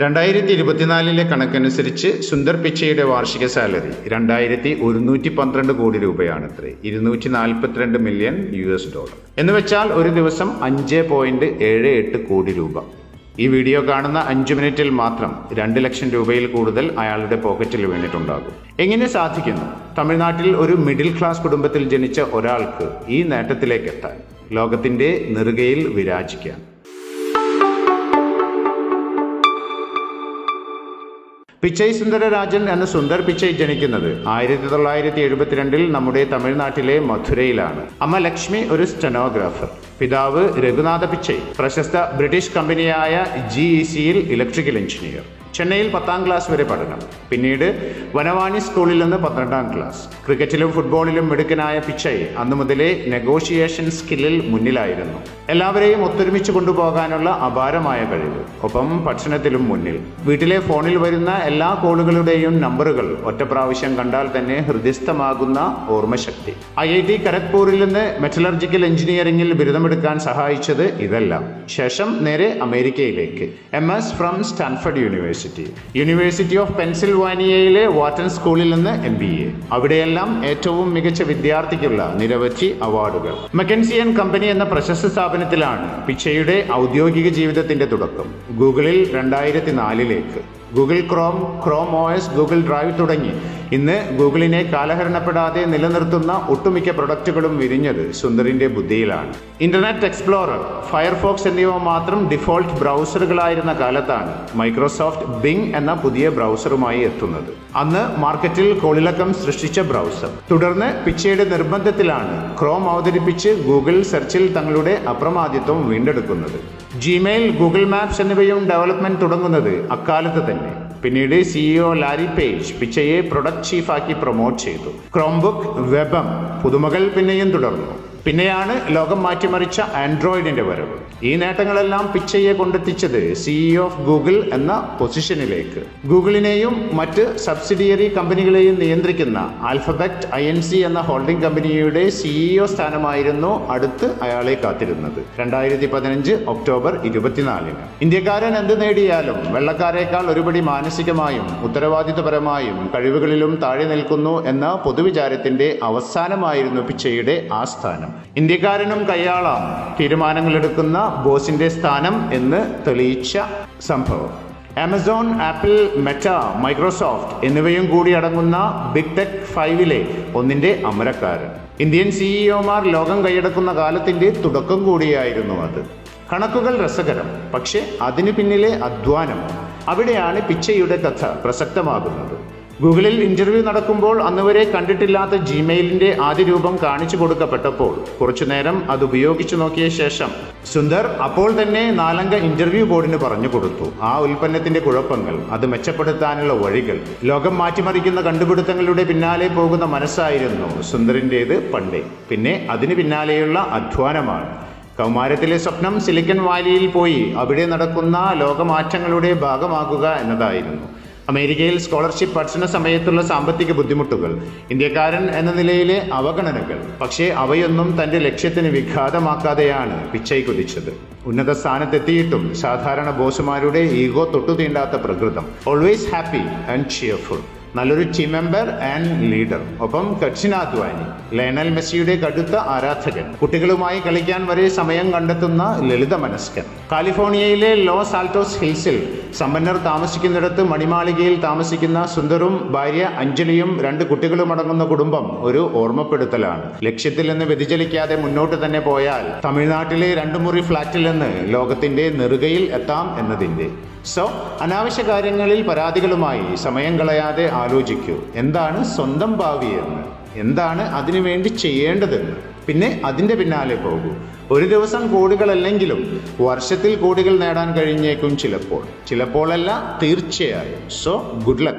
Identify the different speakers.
Speaker 1: രണ്ടായിരത്തി ഇരുപത്തിനാലിലെ കണക്കനുസരിച്ച് സുന്ദർ പിച്ചയുടെ വാർഷിക സാലറി രണ്ടായിരത്തി ഒരുന്നൂറ്റി പന്ത്രണ്ട് കോടി രൂപയാണത്രേ. ഇരുന്നൂറ്റി നാൽപ്പത്തിരണ്ട് മില്യൺ യു എസ് ഡോളർ. എന്ന് വെച്ചാൽ ഒരു ദിവസം അഞ്ച് പോയിന്റ് ഏഴ് എട്ട് കോടി രൂപ. ഈ വീഡിയോ കാണുന്ന അഞ്ചു മിനിറ്റിൽ മാത്രം രണ്ട് ലക്ഷം രൂപയിൽ കൂടുതൽ അയാളുടെ പോക്കറ്റിൽ വീണിട്ടുണ്ടാകും. എങ്ങനെ സാധിക്കുന്നു? തമിഴ്നാട്ടിൽ ഒരു മിഡിൽ ക്ലാസ് കുടുംബത്തിൽ ജനിച്ച ഒരാൾക്ക് ഈ നേട്ടത്തിലേക്ക് എത്താൻ ലോകത്തിന്റെ നെറുകയിൽ വിരാജിക്കാൻ. പിച്ചൈ സുന്ദരരാജൻ എന്ന സുന്ദർ പിച്ചൈ ജനിക്കുന്നത് ആയിരത്തി തൊള്ളായിരത്തി എഴുപത്തിരണ്ടിൽ നമ്മുടെ തമിഴ്നാട്ടിലെ മധുരയിലാണ്. അമ്മ ലക്ഷ്മി ഒരു സ്റ്റെനോഗ്രാഫർ പിതാവ് രഘുനാഥ പിച്ചൈ. പ്രശസ്ത ബ്രിട്ടീഷ് കമ്പനിയായ ജി ഇ സിയിൽ ഇലക്ട്രിക്കൽ എഞ്ചിനീയർ ചെന്നൈയിൽ പത്താം ക്ലാസ് വരെ പഠനം. പിന്നീട് വനവാണി സ്കൂളിൽ നിന്ന് പന്ത്രണ്ടാം ക്ലാസ് ക്രിക്കറ്റിലും ഫുട്ബോളിലും മിടുക്കനായ പിച്ചൈ അന്നു മുതലേ നെഗോഷിയേഷൻ സ്കില്ലിൽ മുന്നിലായിരുന്നു. എല്ലാവരെയും ഒത്തൊരുമിച്ച് കൊണ്ടുപോകാനുള്ള അപാരമായ കഴിവ്. ഒപ്പം ഭക്ഷണത്തിലും മുന്നിൽ. വീട്ടിലെ ഫോണിൽ വരുന്ന എല്ലാ കോളുകളുടെയും നമ്പറുകൾ ഒറ്റ പ്രാവശ്യം കണ്ടാൽ തന്നെ ഹൃദയസ്ഥമാകുന്ന ഓർമ്മശക്തി. ഐ ഐ ടി ഖരഗ്പൂരിൽ നിന്ന് മെറ്റലർജിക്കൽ എഞ്ചിനീയറിംഗിൽ ബിരുദമെടുക്കാൻ സഹായിച്ചത് ഇതെല്ലാം. ശേഷം നേരെ അമേരിക്കയിലേക്ക്. M S from Stanford University. University of പെൻസിൽവാനിയയിലെ Wharton സ്കൂളിൽ നിന്ന് എം ബി എ. അവിടെയെല്ലാം ഏറ്റവും മികച്ച വിദ്യാർത്ഥിക്കുള്ള നിരവധി അവാർഡുകൾ. മെക്കൻസിയൻ കമ്പനി എന്ന പ്രശസ്ത സ്ഥാപനത്തിലാണ് പിച്ചയുടെ ഔദ്യോഗിക ജീവിതത്തിന്റെ തുടക്കം. ഗൂഗിളിൽ രണ്ടായിരത്തി നാലിലേക്ക് Google Chrome Chrome O S Google Drive തുടങ്ങി. ഇന്ന് ഗൂഗിളിനെ കാലഹരണപ്പെടാതെ നിലനിർത്തുന്ന ഒട്ടുമിക്ക പ്രൊഡക്റ്റുകളും വിരിഞ്ഞത് സുന്ദറിന്റെ ബുദ്ധിയിലാണ്. ഇന്റർനെറ്റ് എക്സ്പ്ലോറർ ഫയർഫോക്സ് എന്നിവ മാത്രം ഡിഫോൾട്ട് ബ്രൗസറുകളായിരുന്ന കാലത്താണ് മൈക്രോസോഫ്റ്റ് ബിങ് എന്ന പുതിയ ബ്രൗസറുമായി എത്തുന്നത്. അന്ന് മാർക്കറ്റിൽ കോളിളക്കം സൃഷ്ടിച്ച ബ്രൗസർ. തുടർന്ന് പിച്ചയുടെ നിർബന്ധത്തിലാണ് ക്രോം അവതരിപ്പിച്ച് ഗൂഗിൾ സെർച്ചിൽ തങ്ങളുടെ അപ്രമാദിത്വം വീണ്ടെടുക്കുന്നത്. ജിമെയിൽ ഗൂഗിൾ മാപ്സ് എന്നിവയും ഡെവലപ്മെന്റ് തുടങ്ങുന്നത് അക്കാലത്ത് തന്നെ. പിന്നീട് സിഇഒ ലാരി പേജ് പിച്ചയെ പ്രൊഡക്റ്റ് ചീഫാക്കി പ്രൊമോട്ട് ചെയ്തു. ക്രോംബുക്ക് വെബം പുതുമകൾ പിന്നെയും തുടർന്നു. പിന്നെയാണ് ലോകം മാറ്റിമറിച്ച ആൻഡ്രോയിഡിന്റെ വരവ്. ഈ നേട്ടങ്ങളെല്ലാം പിച്ചയെ കൊണ്ടെത്തിച്ചത് സിഇഒ ഓഫ് ഗൂഗിൾ എന്ന പൊസിഷനിലേക്ക്. ഗൂഗിളിനെയും മറ്റ് സബ്സിഡിയറി കമ്പനികളെയും നിയന്ത്രിക്കുന്ന ആൽഫബറ്റ് ഐ എൻ സി എന്ന ഹോൾഡിംഗ് കമ്പനിയുടെ സിഇഒ സ്ഥാനമായിരുന്നു അടുത്ത് അയാളെ കാത്തിരുന്നത്. രണ്ടായിരത്തി പതിനഞ്ച് ഒക്ടോബർ ഇരുപത്തിനാലിന്. ഇന്ത്യക്കാരൻ എന്ത് നേടിയാലും വെള്ളക്കാരേക്കാൾ ഒരുപടി മാനസികമായും ഉത്തരവാദിത്വപരമായും കഴിവുകളിലും താഴെ നിൽക്കുന്നു എന്ന പൊതുവിചാരത്തിന്റെ അവസാനമായിരുന്നു പിച്ചയുടെ ആ സ്ഥാനം. ഇന്ത്യക്കാരനും കയ്യാളാം. തീരുമാനങ്ങളെടുക്കുന്ന ബോസിന്റെ സ്ഥാനം എന്ന് തെളിയിച്ച സംഭവം. ആമസോൺ ആപ്പിൾ മെറ്റ മൈക്രോസോഫ്റ്റ് എന്നിവയും കൂടി അടങ്ങുന്ന ബിഗ് ടെക് ഫൈവിലെ ഒന്നിന്റെ അമരക്കാരൻ. ഇന്ത്യൻ സിഇഒമാർ ലോകം കൈയടക്കുന്ന കാലത്തിന്റെ തുടക്കം കൂടിയായിരുന്നു അത്. കണക്കുകൾ രസകരം പക്ഷേ അതിനു പിന്നിലെ അധ്വാനം. അവിടെയാണ് പിച്ചയുടെ കഥ പ്രസക്തമാകുന്നത്. ഗൂഗിളിൽ ഇന്റർവ്യൂ നടക്കുമ്പോൾ അന്നുവരെ കണ്ടിട്ടില്ലാത്ത ജിമെയിലിന്റെ ആദ്യ രൂപം കാണിച്ചു കൊടുക്കപ്പെട്ടപ്പോൾ കുറച്ചുനേരം അത് ഉപയോഗിച്ചു നോക്കിയ ശേഷം സുന്ദർ അപ്പോൾ തന്നെ നാലംഗ ഇന്റർവ്യൂ ബോർഡിന് പറഞ്ഞു കൊടുത്തു. ആ ഉൽപ്പന്നത്തിന്റെ കുഴപ്പങ്ങൾ അത് മെച്ചപ്പെടുത്താനുള്ള വഴികൾ ലോകം മാറ്റിമറിക്കുന്ന കണ്ടുപിടുത്തങ്ങളുടെ പിന്നാലെ പോകുന്ന മനസ്സായിരുന്നു സുന്ദറിന്റേത് പണ്ടേ. പിന്നെ അതിന് പിന്നാലെയുള്ള അധ്വാനമാണ്. കൗമാരത്തിലെ സ്വപ്നം സിലിക്കൺ വാലിയിൽ പോയി അവിടെ നടക്കുന്ന ലോകമാറ്റങ്ങളുടെ ഭാഗമാകുക എന്നതായിരുന്നു. അമേരിക്കയിൽ സ്കോളർഷിപ്പ് പഠന സമയത്തുള്ള സാമ്പത്തിക ബുദ്ധിമുട്ടുകൾ ഇന്ത്യക്കാരൻ എന്ന നിലയിലെ അവഗണനകൾ. പക്ഷേ അവയൊന്നും തന്റെ ലക്ഷ്യത്തിന് വിഘാതമാക്കാതെയാണ് പിച്ചൈ കുതിച്ചത്. ഉന്നത സ്ഥാനത്തെത്തിയിട്ടും സാധാരണ ബോസുമാരുടെ ഈഗോ തൊട്ടുതീണ്ടാത്ത പ്രകൃതം. ഓൾവേസ് ഹാപ്പി ആൻഡ് ചിയർഫുൾ നല്ലൊരു ടീം മെമ്പർ ആൻഡ് ലീഡർ ഒപ്പം കക്ഷിനാധ്വാനി ലയണൽ മെസ്സിയുടെ കടുത്ത ആരാധകൻ. കുട്ടികളുമായി കളിക്കാൻ വരെ സമയം കണ്ടെത്തുന്ന ലളിത മനസ്കൻ. കാലിഫോർണിയയിലെ ലോസ് ആൽറ്റോസ് ഹിൽസിൽ സമ്പന്നർ താമസിക്കുന്നിടത്ത് മണിമാളികയിൽ താമസിക്കുന്ന സുന്ദറും ഭാര്യ അഞ്ജലിയും രണ്ട് കുട്ടികളും അടങ്ങുന്ന കുടുംബം ഒരു ഓർമ്മപ്പെടുത്തലാണ്. ലക്ഷ്യത്തിൽ നിന്ന് വ്യതിചലിക്കാതെ മുന്നോട്ട് തന്നെ പോയാൽ തമിഴ്നാട്ടിലെ രണ്ടു മുറി ഫ്ലാറ്റിൽ നിന്ന് ലോകത്തിന്റെ നെറുകയിൽ എത്താം എന്നതിന്റെ സോ അനാവശ്യ കാര്യങ്ങളിൽ പരാതികളുമായി സമയം കളയാതെ ആലോചിക്കൂ. എന്താണ് സ്വന്തം ഭാവി എന്ന്? എന്താണ് അതിനുവേണ്ടി ചെയ്യേണ്ടതെന്ന് പിന്നെ അതിന്റെ പിന്നാലെ പോകൂ. ഒരു ദിവസം കോടികളല്ലെങ്കിലും വർഷത്തിൽ കോടികൾ നേടാൻ കഴിഞ്ഞേക്കും ചിലപ്പോൾ. ചിലപ്പോഴല്ല തീർച്ചയായും. So good luck